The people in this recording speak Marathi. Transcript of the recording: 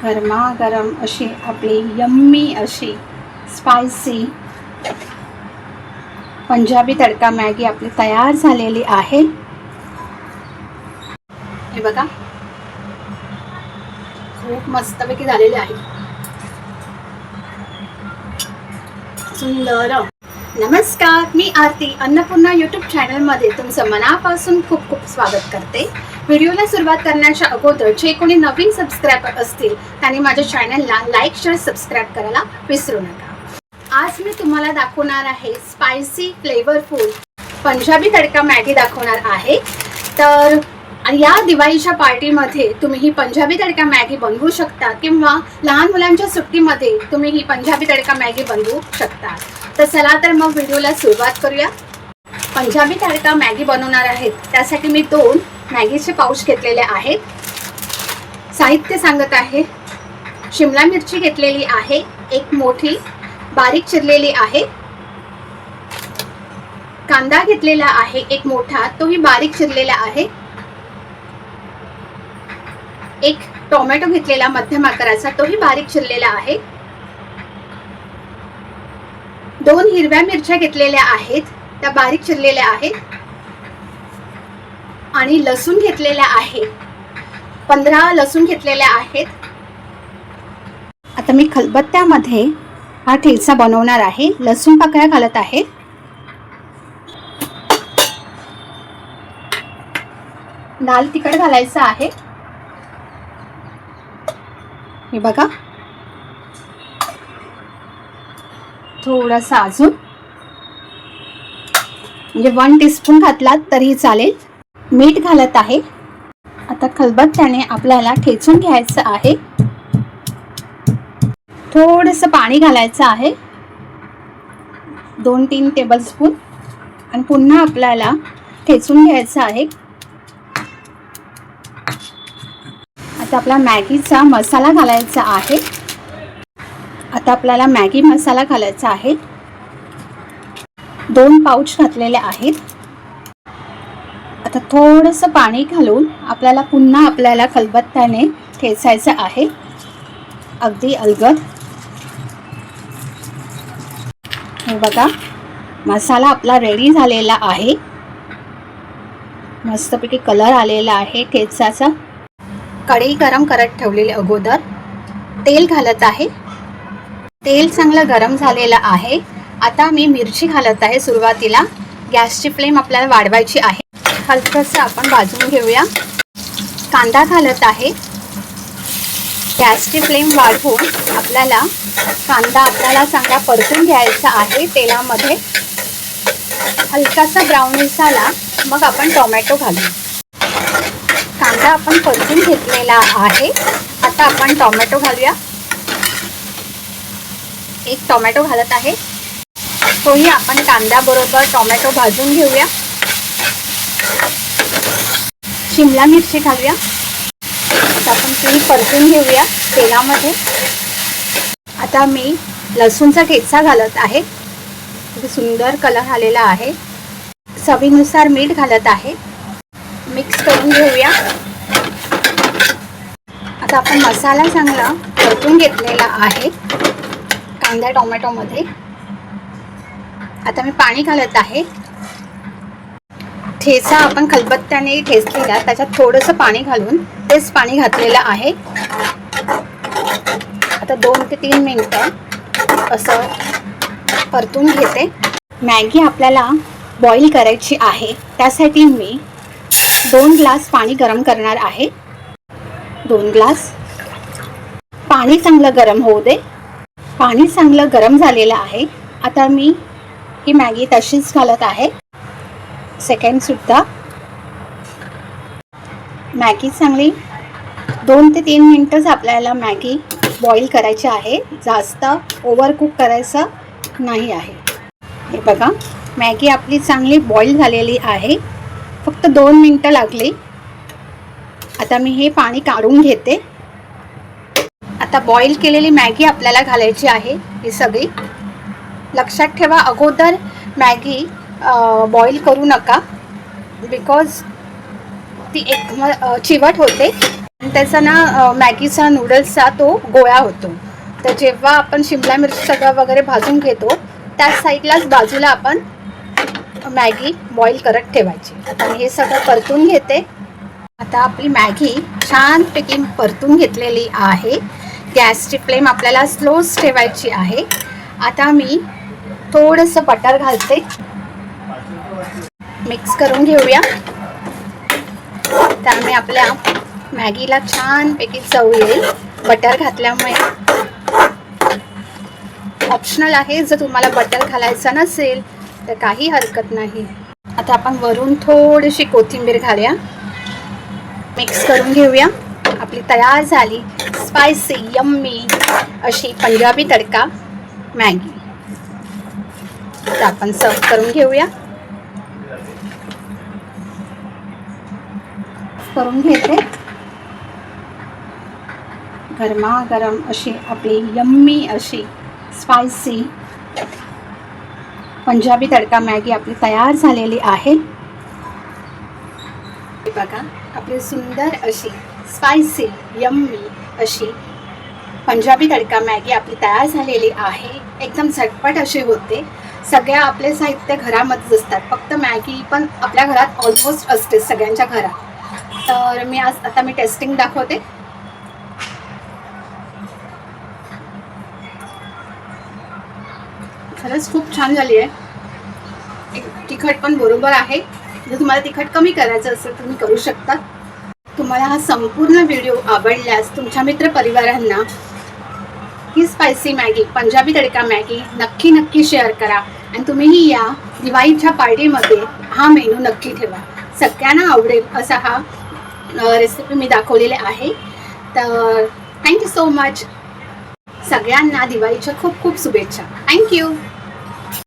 गरमागरम अशी आपली यम्मी अशी स्पायसी पंजाबी तडका मॅगी आपली तयार झालेली आहे. हे बघा. खूप मस्तपैकी झालेली आहे. सुंदर. नमस्कार मी आरती अन्नपूर्णा यूट्यूब चॅनलमध्ये तुमचं मनापासून खूप खूप स्वागत करते. व्हिडिओला सुरुवात करण्याच्या अगोदर जे कोणी नवीन सबस्क्रायबर असतील त्यांनी माझ्या चॅनलला लाईक शेअर सबस्क्राईब करायला विसरू नका. आज मी तुम्हाला दाखवणार आहे spicy flavourful Punjabi tadka Maggi दाखवणार आहे. तर या दिवाळीच्या पार्टीमध्ये तुम्ही ही पंजाबी तडका मॅगी बनवू शकता किंवा लहान मुलांच्या सुट्टीमध्ये तुम्ही ही पंजाबी तडका मॅगी बनवू शकता. तर चला तर मग व्हिडिओला सुरुवात करूया. पंजाबी तडका मॅगी बनवणार आहेत. त्यासाठी मी दोन मॅगीचे पाऊच घेतलेले आहेत. साहित्य सांगत आहे. शिमला मिरची घेतलेली आहे. एक मोठी बारीक चिरलेली आहे. कांदा घेतलेला आहे. एक मोठा तोही बारीक चिरलेला आहे. एक टोमॅटो घेतलेला मध्यम आकाराचा तोही बारीक चिरलेला आहे. दोन हिरव्या मिरच्या घेतलेल्या आहेत त्या बारीक चिरलेल्या आहेत आणि लसूण घेतलेल्या आहे पंधरा लसूण घेतलेल्या आहेत. आता मी खलबत्त्यामध्ये हा ठेचा बनवणार आहे. लसूण पाकळ्या घालत आहे. लाल तिखट घालायचं आहे. हे बघा. थोडासा अजून. म्हणजे वन टीस्पून घातला तरी चालेल. मीठ घालत आहे. आता खलबत्त्याने आपल्याला ठेचून घ्यायचं आहे. थोडंसं पाणी घालायचं आहे. दोन तीन टेबलस्पून आणि पुन्हा आपल्याला ठेचून घ्यायचं आहे. आता आपला मॅगीचा मसाला घालायचा आहे. आता आपल्याला मॅगी मसाला घालायचा आहे. दोन पाऊच घातलेले आहेत. आता थोडंसं पाणी घालून आपल्याला पुन्हा आपल्याला खलबत्त्याने ठेचायचं आहे. अगदी अलगद. हे बघा मसाला आपला रेडी झालेला आहे. मस्तपैकी कलर आलेला आहे ठेचाचा. कढई गरम करत ठेवलेले अगोदर. तेल घालत आहे. तेल चांगलं गरम झालेलं आहे. आता मी मिरची घालत आहे सुरुवातीला. गॅसची फ्लेम आपल्याला वाढवायची आहे. हलकंसं आपण भाजून घेऊया. कांदा घालत आहे. गॅसची फ्लेम वाढवून आपल्याला कांदा आपल्याला चांगला परतून घ्यायचा आहे तेलामध्ये. हलकासा ब्राऊनिश झाला मग आपण टोमॅटो घालू. कांदा आपण परतून घेतलेला आहे. आता आपण टोमॅटो घालूया. एक टोमॅटो घालत आहे. तोही आपण कांद्याबरोबर टोमॅटो भाजून घेऊया. शिमला मिरची घालूया. आपण ती परतून घेऊया तेलामध्ये. आता मी लसूणचा ठेचा घालत आहे. सुंदर कलर आलेला आहे. चवीनुसार मीठ घालत आहे. मिक्स करून घेऊया. आता आपण मसाला चांगला परतून घेतलेला आहे. कांदा टोमॅटोमध्ये. आता मी पाणी घालत आहे. ठेचा आपण खलबत्त्याने ठेचलेला त्याच्यात थोडंसं पाणी घालून तेच पाणी घातलेलं आहे. आता दोन ते तीन मिनटं असं परतून घेते. मॅगी आपल्याला बॉईल करायची आहे त्यासाठी मी दोन ग्लास पाणी गरम करणार आहे. दोन ग्लास. पाणी चांगलं गरम होऊ दे. पाणी चांगलं गरम झालेलं आहे. आता मी ही मॅगी तशीच घालत आहे. सेकंडसुद्धा मॅगी चांगली दोन ते तीन मिनटंच आपल्याला मॅगी बॉईल करायची आहे. जास्त ओव्हरकुक करायचं नाही आहे. हे बघा मॅगी आपली चांगली बॉईल झालेली आहे. फक्त दोन मिनटं लागली. आता मी हे पाणी काढून घेते. आता बॉईल केलेली मॅगी आपल्याला घालायची आहे ही सगळी. लक्षात ठेवा अगोदर मॅगी बॉईल करू नका बिकॉज ती एक चिवट होते. त्याचा ना मॅगीचा नूडल्सचा तो गोळा होतो. तर जेव्हा आपण शिमला मिरची सगळं वगैरे भाजून घेतो त्याच साईडलाच बाजूला आपण मॅगी बॉईल करत ठेवायची. आता हे सगळं परतून घेते. आता आपली मॅगी छानपैकी परतून घेतलेली आहे. गॅसची फ्लेम आपल्याला स्लोच ठेवायची आहे. आता मी थोडंसं बटर घालते. मिक्स करून घेऊया. त्यामुळे आपल्या मॅगीला छानपैकी चव येईल. बटर घातल्यामुळे. ऑप्शनल आहे जर तुम्हाला बटर घालायचं नसेल तर काही हरकत नाही. आता आपण वरून थोडीशी कोथिंबीर घालूया. मिक्स करून घेऊया. आपली तयार झाली. स्पायसी यम्मी अशी पंजाबी तडका, मॅगी. तर आपण सर्व करून घेऊया. करून घेते. गरमागरम अशी आपली यम्मी अशी स्पायसी पंजाबी तडका, मॅगी आपली तयार झालेली आहे. बघा, आपली सुंदर अशी स्पायसी यम्मी अशी. पंजाबी तडका मॅगी आपली तयार झालेली आहे. एकदम झटपट अशी होते. सगळ्या आपले साहित्य घरामध्येच असतात. फक्त मॅगी पण आपल्या घरात ऑलमोस्ट असते सगळ्यांच्या घरात. तर मी आज आता मी टेस्टिंग दाखवते. खरंच खूप छान झाली आहे. एक तिखट पण बरोबर आहे. जर तुम्हाला तिखट कमी करायचं असेल तुम्ही करू शकता. तुम्हाला हा संपूर्ण व्हिडिओ आवडल्यास तुमच्या मित्रपरिवारांना ही spicy Maggi Punjabi tadka Maggi नक्की नक्की शेअर करा. आणि तुम्हीही या दिवाळीच्या पार्टीमध्ये हा मेनू नक्की ठेवा. सगळ्यांना आवडेल असा हा रेसिपी मी दाखवलेले आहे. तर थँक्यू सो मच सगळ्यांना दिवाळीच्या खूप खूप शुभेच्छा. थँक्यू